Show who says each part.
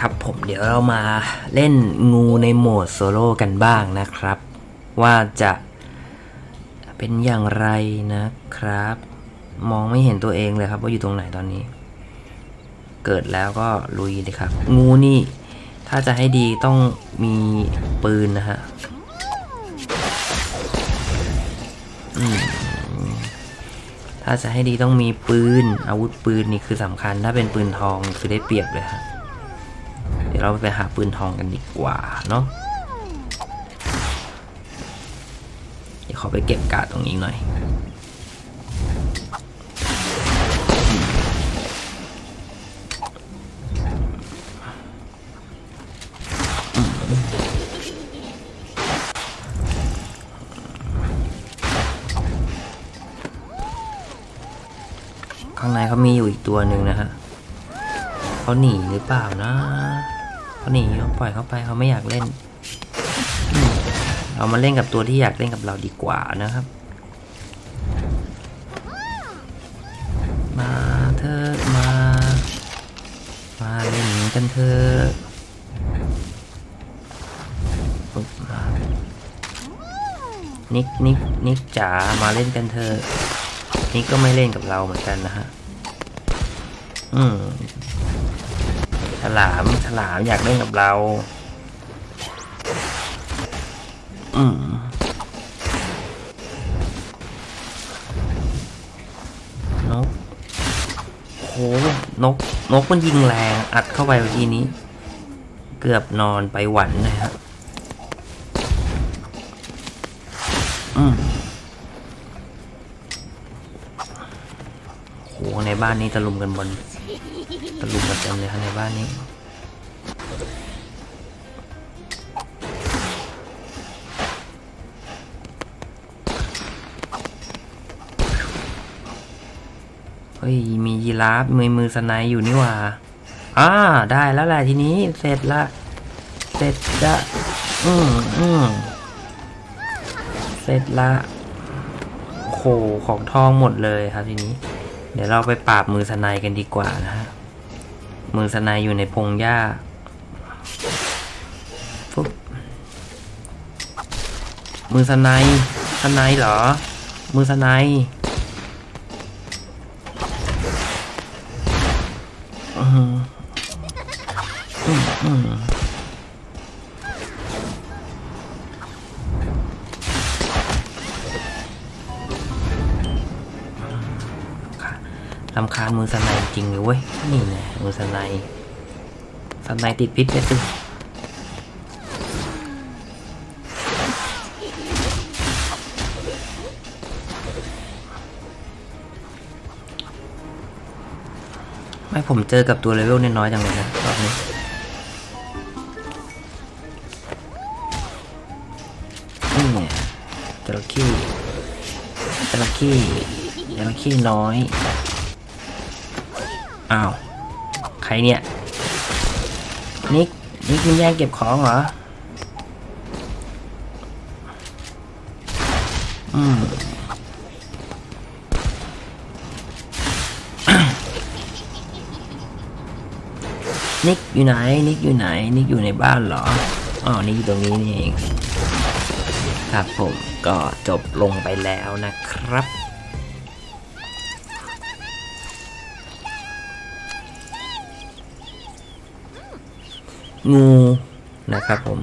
Speaker 1: ครับผมเดี๋ยวเรามาเล่นงูในโหมดโซโล่กันบ้างนะครับ ว่าจะเป็นอย่างไรนะครับ มองไม่เห็นตัวเองเลยครับว่าอยู่ตรงไหนตอนนี้ เกิดแล้วก็ลุยเลยครับ งูนี่ ถ้าจะให้ดีต้องมีปืนนะฮะถ้าจะให้ดีต้องมีปืน อาวุธปืนนี่คือสำคัญ ถ้าเป็นปืนทองคือได้เปรียบเลยฮะ เดี๋ยวเราไปหาปืนทองกันดีกว่าเนาะเดี๋ยวขอไปเก็บกาดตรงนี้หน่อย ข้างในเขามีอยู่อีกตัวหนึ่งนะฮะเขาหนีหรือเปล่านะ เขาหนีเราปล่อยเขาไปเขาไม่อยากเล่น เรามาเล่นกับตัวที่อยากเล่นกับเราดีกว่านะครับ มาเถอมา มาเล่นกันเถอะปุ๊บมานิกนิกนิกจ๋ามาเล่นกันเถอนิกก็ไม่เล่นกับเราเหมือนกันนะฮะ อืม ฉลาม ฉลามอยากเล่นกับเรา อืมนกโหนก นกมันยิงแรง อัดเข้าไปเมื่อกี้นี้ เกือบนอนไปหวันนะฮะ อืม โหในบ้านนี้ตะลุมกันบนตะลุมกันเต็มเลยครับในบ้านนี้เฮ้ยมียีราฟมือมือสไนด์อยู่นี่ว่าอ่าได้แล้วแหละทีนี้เสร็จละ เสร็จละอืมอืมเสร็จละโอ้โหของทองหมดเลยครับทีนี้ เดี๋ยวเราไปปราบมือสไนด์กันดีกว่านะฮะ มือสไนด์อยู่ในพงหญ้าฟุ๊บมือสไนด์สไนด์เหรอ มือสไนด์อืมอืมอืม ลำคาญมือสไนด์จริงเลยเว้ย นี่แน่มือสไนด์สไนด์ติดพิษเลยสิไม่ผมเจอกับตัวเลเวลน้อยๆจังเลยนะรอบนี้นี่ไงจระเข้จระเข้จระเข้น้อย อ้าว ใครเนี่ย นิก นิกมึงแย่งเก็บของเหรอ อืมนิกอยู่ไหน นิกอยู่ไหน นิกอยู่ในบ้านเหรอ อ๋อ นิกอยู่ตรงนี้นี่เอง ครับผมก็จบลงไปแล้วนะครับ งูนะครับผม